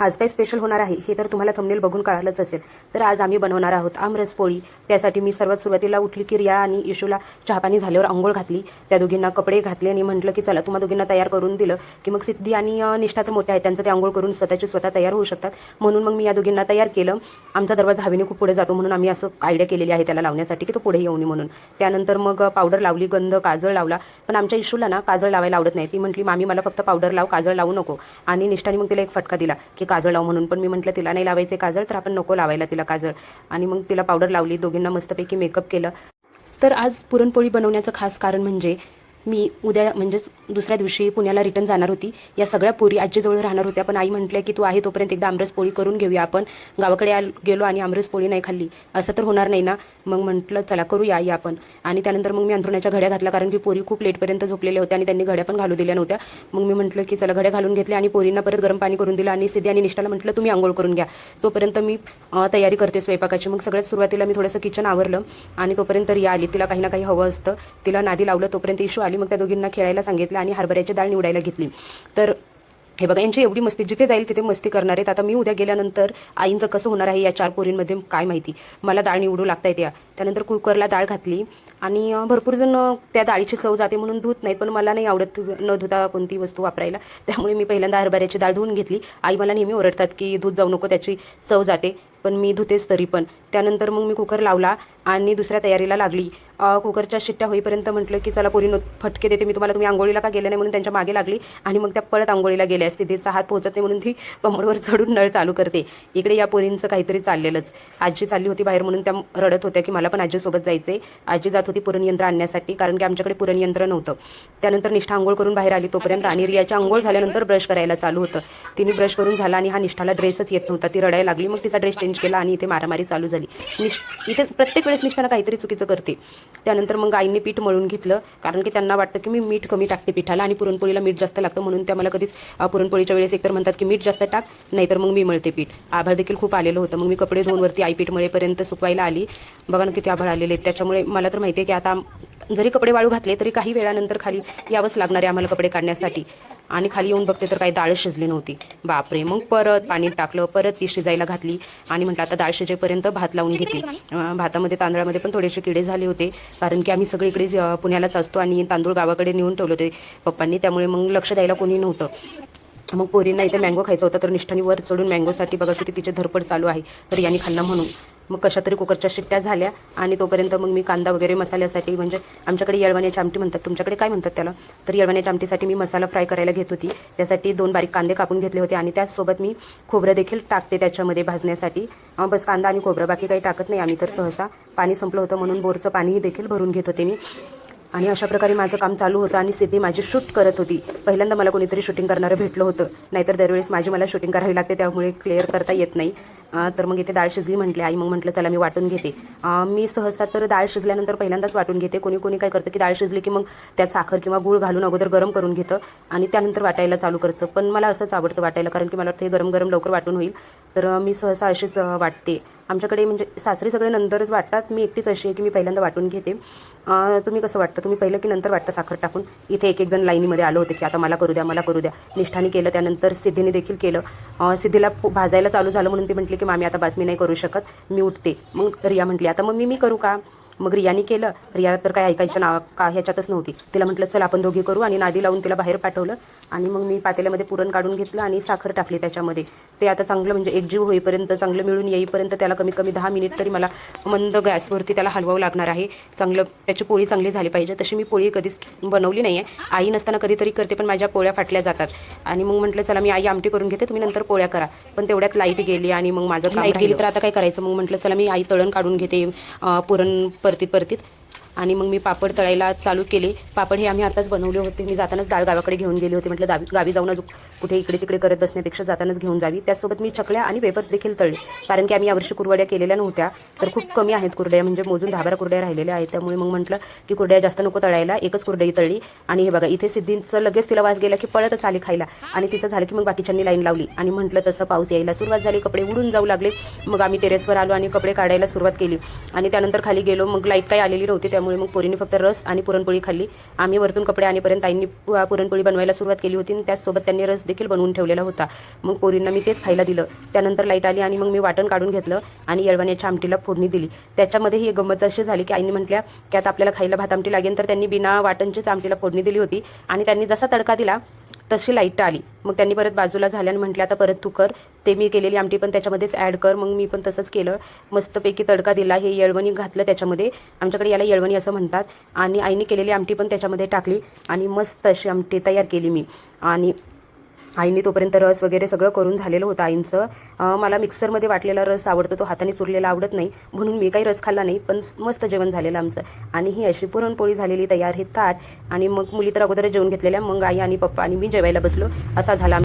आज काय स्पेशल होणार आहे हे तर तुम्हाला थंबनेल बघून कळालंच असेल. तर आज आम्ही बनवणार आहोत आमरस पोळी. त्यासाठी मी सर्वात सुरुवातीला उठली की रिया आणि इशूला चहापाणी झाल्यावर आंघोळ घातली. त्या दोघींना कपडे घातले आणि म्हटलं की चला तुम्हा दोघींना तयार करून दिलं की मग सिद्धी आणि निष्ठा तर मोठ्या आहेत त्यांचं ते आंघोळ करून स्वतःचे स्वतः तयार होऊ शकतात. म्हणून मग मी या दोघींना तयार केलं. आमचा दरवाजा हवेने खूप पुढे जातो म्हणून आम्ही असं आयडिया केलेली आहे त्याला लावण्यासाठी की तो पुढे येऊ नये म्हणून. त्यानंतर मग पावडर लावली गंध काजळ लावला. पण आमच्या इशूला ना काजळ लावायला आवडत नाही. ती म्हटली मामी मला फक्त पावडर लाव काजळ लावू नको. आणि निष्ठाने मग तिला एक फटका दिला की काजळ लाव म्हणून. पण मी म्हटलं तिला नाही लावायचे काजळ तर आपण नको लावायला तिला काजळ. आणि मग तिला पावडर लावली दोघींना मस्तपैकी मेकअप केलं. तर आज पुरणपोळी बनवण्याचं खास कारण म्हणजे मी उद्या म्हणजेच दुसऱ्या दिवशी पुण्याला रिटर्न जाणार होती. या सगळ्या पोरी आजीजवळ राहणार होत्या पण आई म्हटल्या की तू आहे तोपर्यंत एकदा आमरस पोळी करून घेऊया. आपण गावाकडे आल गेलो आणि आमरस पोळी नाही खाल्ली. असं तर होणार नाही ना? मग म्हटलं चला करूया आई आपण. आणि त्यानंतर मग मी अंथरुणाच्या घड्या घातल्या कारण की पोरी खूप लेटपर्यंत झोपलेल्या होत्या आणि त्यांनी घड्या पण घालू दिल्या नव्हत्या. मग मी म्हटलं की चला घड्या घालून घेतल्या आणि पोरींना परत गरम पाणी करून दिलं आणि सिद्धी आणि निष्ठाला म्हटलं तुम्ही आंघोळ करून घ्या. तोपर्यंत मी तयारी करते स्वयंपाकाची. मग सगळ्यात सुरुवातीला मी थोडंसं किचन आवरलं आणि तोपर्यंत रिया आली. तिला काही ना काही हवं असतं. तिला नादी लावलं तोपर्यंत इशू आली मग त्या दोघींना खेळायला सांगितलं आणि हरभऱ्याची डाळ निवडायला घेतली. तर हे बघा यांची एवढी मस्ती जिथे जाईल तिथे मस्ती करणार आहेत. आता मी उद्या गेल्यानंतर आईंचं कसं होणार आहे या चार पोरींमध्ये काय माहिती? मला डाळ निवडू लागता येते त्यानंतर कुकरला डाळ घातली आणि भरपूर जण त्या डाळीची चव जाते म्हणून धुत नाहीत पण मला नाही आवडत न धुता कोणती वस्तू वापरायला. त्यामुळे मी पहिल्यांदा हरभऱ्याची डाळ धुवून घेतली. आई मला नेहमी ओरडतात की दूध जाऊ नको त्याची चव जाते. पण मी धुतेच तरी पण. त्यानंतर मग मी कुकर लावला आणि दुसऱ्या तयारीला लागली. कुकरच्या शिट्ट्या होईपर्यंत म्हटलं की चला पोरीनो फटके देते मी तुम्हाला. तुम्ही आंघोळीला का गेले नाही म्हणून त्यांच्या मागे लागली आणि मग त्या परत आंघोळीला गेल्या असते. तिचा हात पोहोचत नाही म्हणून ती कमरवर चढून नळ चालू करते. इकडे या पोरींचं काहीतरी चाललेलंच. आजी चालली होती बाहेर म्हणून त्या रडत होत्या की मला पण आजीसोबत जायचे आजी जात होती पुरणयंत्र आणण्यासाठी कारण की आमच्याकडे पुरणयंत्र नव्हतं. त्यानंतर निष्ठा आंघोळ करून बाहेर आली तोपर्यंत आणि रियाची आंघोळ झाल्यानंतर ब्रश करायला चालू होतं. तिने ब्रश करून झाला आणि हा निष्ठाला ड्रेसच येत नव्हता. ती रडायला लागली. मग तिचा ड्रेस चेंज केला आणि इथे मारामारी चालू झाली. निश इथे प्रत्येक वेळेस निष्ठानं काहीतरी चुकीचं करते. त्यानंतर मग आईने पीठ मळून घेतलं कारण की त्यांना वाटतं की मी मीठ कमी टाकते पिठाला आणि पुरणपोळीला मीठ जास्त लागतं म्हणून त्या मला कधीच पुरणपोळीच्या वेळेस एकतर म्हणतात की मीठ जास्त टाक नाहीतर मग मी मळते पीठ. आभाळ देखील खूप आलेलं होतं. मग मी कपडे धुवूनवरती आई पीठ मळेपर्यंत सुकवायला आली. बघा ना किती आभाळ आलेले आहेत. त्याच्यामुळे मला तर माहिती आहे की आता जरी कपडे वाळू घातले तरी काही वेळानंतर खाली यावंच लागणार आहे आम्हाला कपडे काढण्यासाठी. आणि खाली येऊन बघते तर काही डाळ शिजली नव्हती. बापरे मग परत पाणी टाकलं परत ती शिजायला घातली आणि म्हटलं आता डाळ शिजेपर्यंत भात लावून घेते. भातामध्ये तांदळामध्ये पण थोडेसे किडे झाले होते. कारण की आम्ही सगळीकडे पुण्यालाच असतो आणि तांदूळ गावाकडे नेऊन ठेवले होते पप्पांनी. त्यामुळे मग लक्ष द्यायला कोणी नव्हतं. मग पोरींना इथे मँगो खायचा होता तर निष्ठानी वर चढून मँगोसाठी बघा किती तिचे धरपड चालू आहे. तर यांनी खाल्ला म्हणून. मग कशा तरी कुकरच्या शिट्ट्या झाल्या आणि तोपर्यंत मग मी कांदा वगैरे मसाल्यासाठी म्हणजे आमच्याकडे येळवण्याची आमटी म्हणतात. तुमच्याकडे काय म्हणतात त्याला? तर येळवण्याच्या आमटीसाठी मी मसाला फ्राय करायला घेत होती. त्यासाठी दोन बारीक कांदे कापून घेतले होते आणि त्याचसोबत मी खोबरं देखील टाकते त्याच्यामध्ये भाजण्यासाठी. बस कांदा आणि खोबरं बाकी काही टाकत नाही आम्ही तर सहसा. पाणी संपलं होतं म्हणून बोरचं पाणीही देखील भरून घेत होते मी. आणि अशा प्रकारे माझं काम चालू होतं आणि स्थिती माझी शूट करत होती. पहिल्यांदा मला कोणीतरी शूटिंग करणारं भेटलं होतं. नाहीतर दरवेळेस माझी मला शूटिंग करावी लागते त्यामुळे क्लिअर करता येत नाही. तर मग इथे डाळ शिजली म्हटले आई मग म्हटलं चला मी वाटून घेते. मी सहसा तर डाळ शिजल्यानंतर पहिल्यांदाच वाटून घेते. कोणी कोणी काय करतं की डाळ शिजली की मग त्यात साखर किंवा गूळ घालून अगोदर गरम करून घेतं आणि त्यानंतर वाटायला चालू करतं. पण मला असंच आवडतं वाटायला कारण की मला वाटतं हे गरम गरम लवकर वाटून होईल. तर मी सहसा अशीच वाटते. आमच्याकडे म्हणजे सासरी सगळे नंतरच वाटतात. मी एकटीच अशी आहे की मी पहिल्यांदा वाटून घेते. तुम्ही कसं वाटतं? तुम्ही पहिलं की नंतर वाटतं साखर टाकून? इथे एक एक जण लाईनीमध्ये आलं होते की आता मला करू द्या मला करू द्या. निष्ठाने केलं. त्यानंतर सिद्धीने देखील केलं. सिद्धीला भाजायला चालू झालं म्हणून ती म्हटली की मामी आता बास मी नाही करू शकत. मी उठते. मग रिया म्हटली आता मग मी मी करू का? मग रियाने केलं. रिया तर काय ऐकायचं ना का ह्याच्यातच नव्हती. तिला म्हटलं चल आपण दोघी करू. आणि नादी लावून तिला बाहेर पाठवलं. आणि मग मी पातेल्यामध्ये पुरण काढून घेतलं आणि साखर टाकली त्याच्यामध्ये. ते आता चांगलं म्हणजे एकजीव होईपर्यंत चांगलं मिळून येईपर्यंत त्याला कमीत कमी दहा मिनिट तरी मला मंद गॅसवरती त्याला हलवावं लागणार आहे. चांगलं त्याची पोळी चांगली झाली पाहिजे. तशी मी पोळी कधीच बनवली नाही आहे आई नसताना कधीतरी करते पण माझ्या पोळ्या फाटल्या जातात. आणि मग म्हटलं चला मी आई आमटी करून घेते तुम्ही नंतर पोळ्या करा. पण तेवढ्यात लाइट गेली आणि मग माझं लाइट गेली तर आता काय करायचं? मग म्हटलं चला मी आई तळण काढून घेते पुरण परतीत परतीत. आणि मग मी पापड तळायला चालू केले. पापड हे आम्ही आताच बनवले होते. मी जातानाच डाळ गावाकडे घेऊन गेले होते. म्हटलं गावी गावी जाऊन अजून कुठे इकडे तिकडे करत बसण्यापेक्षा जातानाच घेऊन जावी. त्यासोबत मी चकल्या आणि वेफर्स देखील तळले. कारण की आम्ही यावर्षी कुरवड्या केलेल्या नव्हत्या. तर खूप कमी आहेत कुरड्या. म्हणजे मोजून दहा बारा कुरड्या राहिलेल्या आहेत. त्यामुळे मग म्हटलं की कुरड्या जास्त नको तळायला. एकच कुरडई तळली. आणि हे बघा इथे सिद्धींचं लगेच तिला वास गेला की पळतच आली खायला. आणि तिचं झालं की मग बाकीच्यांनी लाईन लावली. आणि म्हटलं तसं पाऊस यायला सुरुवात झाली. कपडे उडून जाऊ लागले. मग आम्ही टेरेसवर आलो आणि कपडे काढायला सुरुवात केली. आणि त्यानंतर खाली गेलो. मग लाइट काही आलेली नव्हती. त्यामुळे त्यामुळे मग पोरीने फक्त रस आणि पुरणपोळी खाल्ली. आम्ही वरतून कपडे आणेपर्यंत ताईंनी पुरणपोळी बनवायला सुरुवात केली होती आणि त्याचसोबत त्यांनी रस देखील बनवून ठेवलेला होता. मग पोरींना मी तेच खायला दिलं. त्यानंतर लाइट आली आणि मग मी वाटण काढून घेतलं आणि येळवण्याच्या आमटीला फोडणी दिली. त्याच्यामध्ये ही गंमत अशी झाली की आईने म्हटल्या की आता आपल्याला खायला भात आमटी लागेल. तर त्यांनी बिना वाटणचीच आमटीला फोडणी दिली होती आणि त्यांनी जसा तडका दिला तशी लाइट आली. मग त्यांनी परत बाजूला झाल्यानं म्हटलं आता परत तू कर. ते मी केलेली आमटी पण त्याच्यामध्येच ॲड कर. मग मी पण तसंच केलं. मस्तपैकी तडका दिला. हे येळवणी घातलं त्याच्यामध्ये. आमच्याकडे याला येळवणी असं म्हणतात. आणि आईने केलेली आमटी पण त्याच्यामध्ये टाकली. आणि मस्त अशी आमटी तयार केली मी. आणि आईने तोपर्यंत रस वगैरे सगळं करून झालेलं होतं आईंचं. मला मिक्सरमध्ये वाटलेला रस आवडतो तो हाताने चुरलेला आवडत नाही. म्हणून मी काही रस खाल्ला नाही पण मस्त जेवण झालेलं आमचं. आणि ही अशी पुरणपोळी झालेली तयार हे ताट. आणि मग मुली तर अगोदर जेवण घेतलेल्या मग आई आणि पप्पा आणि मी जेवायला बसलो. असा झाला